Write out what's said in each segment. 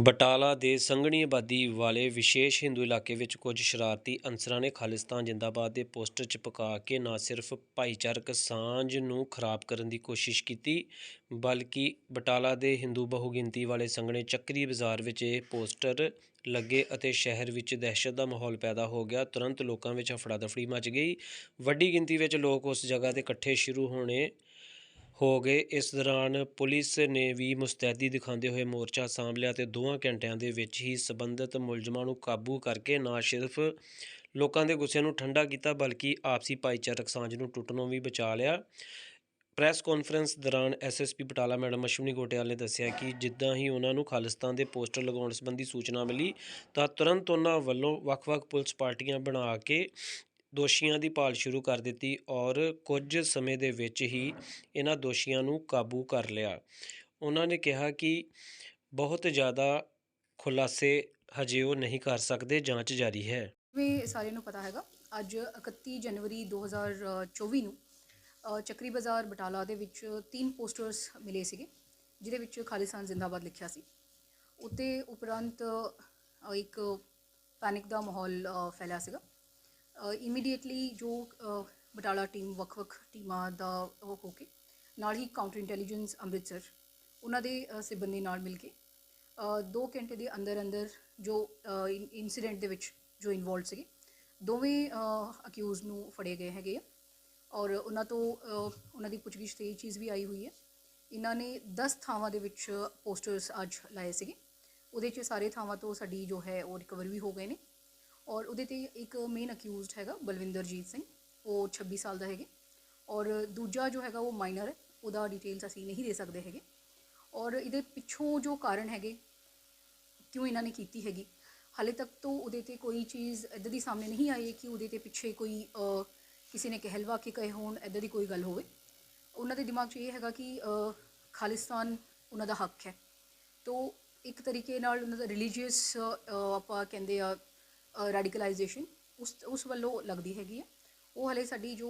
ਬਟਾਲਾ ਦੇ ਸੰਘਣੀ ਆਬਾਦੀ ਵਾਲੇ ਵਿਸ਼ੇਸ਼ ਹਿੰਦੂ ਇਲਾਕੇ ਵਿੱਚ ਕੁਝ ਸ਼ਰਾਰਤੀ ਅਨਸਰਾਂ ਨੇ ਖਾਲਿਸਤਾਨ ਜਿੰਦਾਬਾਦ ਦੇ ਪੋਸਟਰ ਚਿਪਕਾ ਕੇ ਨਾ ਸਿਰਫ ਭਾਈਚਾਰਕ ਸਾਂਝ ਨੂੰ ਖਰਾਬ ਕਰਨ ਦੀ ਕੋਸ਼ਿਸ਼ ਕੀਤੀ, ਬਲਕਿ ਬਟਾਲਾ ਦੇ ਹਿੰਦੂ ਬਹੁਗਿਣਤੀ ਵਾਲੇ ਸੰਘਣੇ ਚੱਕਰੀ ਬਾਜ਼ਾਰ ਵਿੱਚ ਇਹ ਪੋਸਟਰ ਲੱਗੇ ਅਤੇ ਸ਼ਹਿਰ ਵਿੱਚ ਦਹਿਸ਼ਤ ਦਾ ਮਾਹੌਲ ਪੈਦਾ ਹੋ ਗਿਆ। ਤੁਰੰਤ ਲੋਕਾਂ ਵਿੱਚ ਹਫੜਾ ਦਫੜੀ ਮਚ ਗਈ। ਵੱਡੀ ਗਿਣਤੀ ਵਿੱਚ ਲੋਕ ਉਸ ਜਗ੍ਹਾ ਤੇ ਇਕੱਠੇ ਸ਼ੁਰੂ ਹੋਣੇ ਹੋ ਗਏ। ਇਸ ਦੌਰਾਨ ਪੁਲਿਸ ਨੇ ਵੀ ਮੁਸਤੈਦੀ ਦਿਖਾਉਂਦੇ ਹੋਏ ਮੋਰਚਾ ਸਾਂਭ ਲਿਆ ਤੇ ਦੋਵਾਂ ਘੰਟਿਆਂ ਦੇ ਵਿੱਚ ਹੀ ਸਬੰਧਤ ਮੁਲਜ਼ਮਾਂ ਨੂੰ ਕਾਬੂ ਕਰਕੇ ਨਾ ਸਿਰਫ ਲੋਕਾਂ ਦੇ ਗੁੱਸੇ ਨੂੰ ਠੰਡਾ ਕੀਤਾ, ਬਲਕਿ ਆਪਸੀ ਭਾਈਚਾਰਕ ਸਾਂਝ ਨੂੰ ਟੁੱਟਣੋਂ ਵੀ ਬਚਾ ਲਿਆ। ਪ੍ਰੈਸ ਕਾਨਫਰੰਸ ਦੌਰਾਨ ਐਸਐਸਪੀ ਬਟਾਲਾ ਮੈਡਮ ਅਸ਼ਵਨੀ ਗੋਟਿਆਲ ਨੇ ਦੱਸਿਆ ਕਿ ਜਿੱਦਾਂ ਹੀ ਉਹਨਾਂ ਨੂੰ ਖਾਲਿਸਤਾਨ ਦੇ ਪੋਸਟਰ ਲਗਾਉਣ ਸੰਬੰਧੀ ਸੂਚਨਾ ਮਿਲੀ, ਤਾਂ ਤੁਰੰਤ ਉਹਨਾਂ ਵੱਲੋਂ ਵੱਖ-ਵੱਖ ਪੁਲਿਸ ਪਾਰਟੀਆਂ ਬਣਾ ਕੇ ਦੋਸ਼ੀਆਂ ਦੀ ਭਾਲ ਸ਼ੁਰੂ ਕਰ ਦਿੱਤੀ ਔਰ ਕੁਝ ਸਮੇਂ ਦੇ ਵਿੱਚ ਹੀ ਇਹਨਾਂ ਦੋਸ਼ੀਆਂ ਨੂੰ ਕਾਬੂ ਕਰ ਲਿਆ। ਉਹਨਾਂ ਨੇ ਕਿਹਾ ਕਿ ਬਹੁਤ ਜ਼ਿਆਦਾ ਖੁਲਾਸੇ ਹਜੇ ਉਹ ਨਹੀਂ ਕਰ ਸਕਦੇ ਜਾਂਚ ਜਾਰੀ ਹੈ। ਵੀ ਸਾਰਿਆਂ ਨੂੰ ਪਤਾ ਹੈਗਾ ਅੱਜ 31 ਜਨਵਰੀ 2024 ਨੂੰ ਅ, ਚੱਕਰੀ ਬਾਜ਼ਾਰ ਬਟਾਲਾ ਦੇ ਵਿੱਚ ਤਿੰਨ ਪੋਸਟਰਸ ਮਿਲੇ ਸੀਗੇ ਜਿਹਦੇ ਵਿੱਚ ਖਾਲਿਸਤਾਨ ਜ਼ਿੰਦਾਬਾਦ ਲਿਖਿਆ ਸੀ। ਉੱਤੇ ਉਪਰੰਤ ਅ, ਇੱਕ ਪੈਨਿਕ ਦਾ ਮਾਹੌਲ ਅ, ਫੈਲਿਆ ਸੀਗਾ। ਇਮੀਡੀਏਟਲੀ ਜੋ ਬਟਾਲਾ ਟੀਮ ਵੱਖ-ਵੱਖ ਟੀਮਾਂ ਦਾ ਉਹ ਹੋ ਕੇ ਨਾਲ ਹੀ ਕਾਊਂਟਰ ਇੰਟੈਲੀਜੈਂਸ ਅੰਮ੍ਰਿਤਸਰ ਉਹਨਾਂ ਦੇ ਅ, ਸਿਬੰਦੀ ਨਾਲ ਮਿਲ ਕੇ 2 ਘੰਟੇ ਦੇ ਅੰਦਰ ਅੰਦਰ ਜੋ ਇਨਸੀਡੈਂਟ ਦੇ ਵਿੱਚ ਜੋ ਇਨਵੋਲਡ ਸੀਗੇ ਦੋਵੇਂ ਅਕਿਊਜ਼ ਨੂੰ ਫੜੇ ਗਏ ਹੈਗੇ ਆ। ਔਰ ਉਹਨਾਂ ਤੋਂ ਉਹਨਾਂ ਦੀ ਪੁੱਛਗਿੱਛ ਤੇ ਇਹ ਚੀਜ਼ ਵੀ ਆਈ ਹੋਈ ਹੈ। ਇਹਨਾਂ ਨੇ 10 ਥਾਵਾਂ ਦੇ ਵਿੱਚ ਪੋਸਟਰਸ ਅੱਜ ਲਾਏ ਸੀਗੇ। ਉਹਦੇ 'ਚ ਸਾਰੇ ਥਾਵਾਂ ਤੋਂ ਸਾਡੀ ਜੋ ਹੈ ਉਹ ਰਿਕਵਰ ਵੀ ਹੋ ਗਏ ਨੇ। ਔਰ ਉਹਦੇ ਤੇ ਇੱਕ ਮੇਨ ਅਕਿਊਜ਼ਡ ਹੈਗਾ ਬਲਵਿੰਦਰਜੀਤ ਸਿੰਘ, ਉਹ 26 ਸਾਲ ਦਾ ਹੈਗੇ। ਔਰ ਦੂਜਾ ਜੋ ਹੈਗਾ ਉਹ ਮਾਈਨਰ ਹੈ, ਉਹਦਾ ਡਿਟੇਲਸ ਅਸੀਂ ਨਹੀਂ ਦੇ ਸਕਦੇ ਹੈਗੇ। ਔਰ ਇਹਦੇ ਪਿੱਛੋਂ ਜੋ ਕਾਰਨ ਹੈਗੇ, ਕਿਉਂ ਇਹਨਾਂ ਨੇ ਕੀਤੀ ਹੈਗੀ, ਹਾਲੇ ਤੱਕ ਤੋਂ ਉਹਦੇ ਤੇ ਕੋਈ ਚੀਜ਼ ਇੱਦਾਂ ਦੀ ਸਾਹਮਣੇ ਨਹੀਂ ਆਈ ਕਿ ਉਹਦੇ ਤੇ ਪਿੱਛੇ ਕੋਈ ਕਿਸੇ ਨੇ ਕਹਿਲਵਾ ਕੇ ਕਹੇ ਹੋਣ ਇੱਦਾਂ ਦੀ ਕੋਈ ਗੱਲ ਹੋਵੇ। ਉਹਨਾਂ ਦੇ ਦਿਮਾਗ 'ਚ ਇਹ ਹੈਗਾ ਕਿ ਖਾਲਿਸਤਾਨ ਉਹਨਾਂ ਦਾ ਹੱਕ ਹੈ। ਤੋ ਇੱਕ ਤਰੀਕੇ ਨਾਲ ਉਹਨਾਂ ਦਾ ਰਿਲੀਜੀਅਸ ਆਪਾਂ ਕਹਿੰਦੇ ਆ ਰੈਡੀਕਲਾਈਜੇਸ਼ਨ ਉਸ ਉਸ ਵੱਲੋਂ ਲੱਗਦੀ ਹੈਗੀ ਹੈ ਉਹ ਹਲੇ ਸਾਡੀ ਜੋ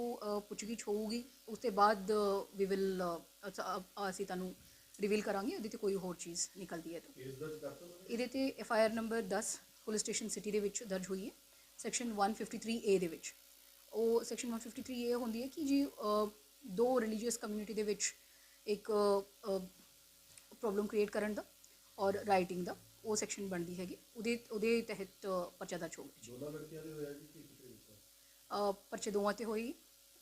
ਪੁੱਛਗਿੱਛ ਹੋਊਗੀ ਉਸ ਤੋਂ ਬਾਅਦ ਵੀ ਵਿਲ ਅਸੀਂ ਤੁਹਾਨੂੰ ਰਿਵੀਲ ਕਰਾਂਗੇ ਉਹਦੇ ਤੇ ਕੋਈ ਹੋਰ ਚੀਜ਼ ਨਿਕਲਦੀ ਹੈ ਤਾਂ। ਇਹਦੇ ਤੇ F I R number 10 police station city ਦੇ ਵਿੱਚ ਦਰਜ ਹੋਈ ਹੈ ਸੈਕਸ਼ਨ 153 ਏ ਦੇ ਵਿੱਚ। ਉਹ ਸੈਕਸ਼ਨ 153 ਏ ਹੁੰਦੀ ਹੈ ਕਿ ਜੀ ਦੋ ਰਿਲੀਜੀਅਸ ਕਮਿਊਨਿਟੀ ਦੇ ਵਿੱਚ ਇੱਕ ਪ੍ਰੋਬਲਮ ਕ੍ਰੀਏਟ ਕਰਨ ਦਾ ਔਰ ਰਾਈਟਿੰਗ ਦਾ। ਉਹ ਸੈਕਸ਼ਨ ਬਣਦੀ ਹੈਗੀ ਉਹਦੇ ਉਹਦੇ ਤਹਿਤ ਪਰਚਾ ਦਰਜ ਹੋ ਗਿਆ ਜੀ ਦੋਨਾਂ ਲੜਕੀਆਂ ਦੇ ਹੋਇਆ ਜੀ ਕਿ ਅ, ਪਰਚੇ ਦੋਵਾਂ ਤੇ ਹੋਈ।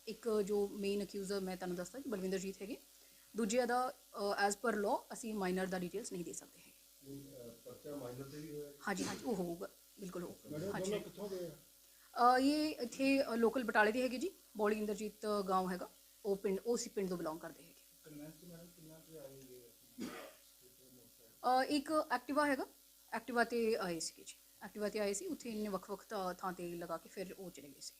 ਇੱਕ ਜੋ ਮੇਨ ਅਕਿਊਜ਼ਰ ਮੈਂ ਤੁਹਾਨੂੰ ਦੱਸਦਾ ਕਿ ਬਲਵਿੰਦਰਜੀਤ ਹੈਗੇ। ਦੂਜੇ ਦਾ ਐਜ਼ ਪਰ ਲਾਅ ਅਸੀਂ ਮਾਈਨਰ ਦਾ ਡਿਟੇਲਸ ਨਹੀਂ ਦੇ ਸਕਦੇ ਹੈਗੇ। ਨਹੀਂ, ਪਰਚਾ ਮਾਈਨਰ ਤੇ ਵੀ ਹੋਇਆ। ਹਾਂਜੀ ਹਾਂਜੀ ਉਹ ਹੋਊਗਾ। ਬਿਲਕੁਲ ਹੋਊਗਾ। ਹਾਂਜੀ ਦੋਨੋਂ ਕਿੱਥੋਂ ਗਏ ਆ? ਅ, ਇਹ ਇੱਥੇ ਲੋਕਲ ਬਟਾਲੇ ਦੇ ਹੈਗੇ ਜੀ। ਬੋਲੀ ਇੰਦਰਜੀਤ ਗਾਉਂ ਹੈਗਾ। ਉਹ ਪਿੰਡ ਉਹ ਸੀ ਪਿੰਡ ਤੋਂ ਬਿਲੋਂਗ ਕਰਦੇ ਹੈਗੇ। ਅ, ਇੱਕ ਐਕਟਿਵਾ ਹੈਗਾ। ਐਕਟਿਵਾ ਤੇ ਆਏ ਸੀਗੇ ਜੀ। ਐਕਟਿਵਾ ਤੇ ਆਏ ਸੀ। ਉੱਥੇ ਇਹਨੇ ਵੱਖ-ਵੱਖ ਥਾਂ ਥਾਂ ਤੇ ਲਗਾ ਕੇ ਫਿਰ ਉਹ ਚਲੇ ਗਏ ਸੀ।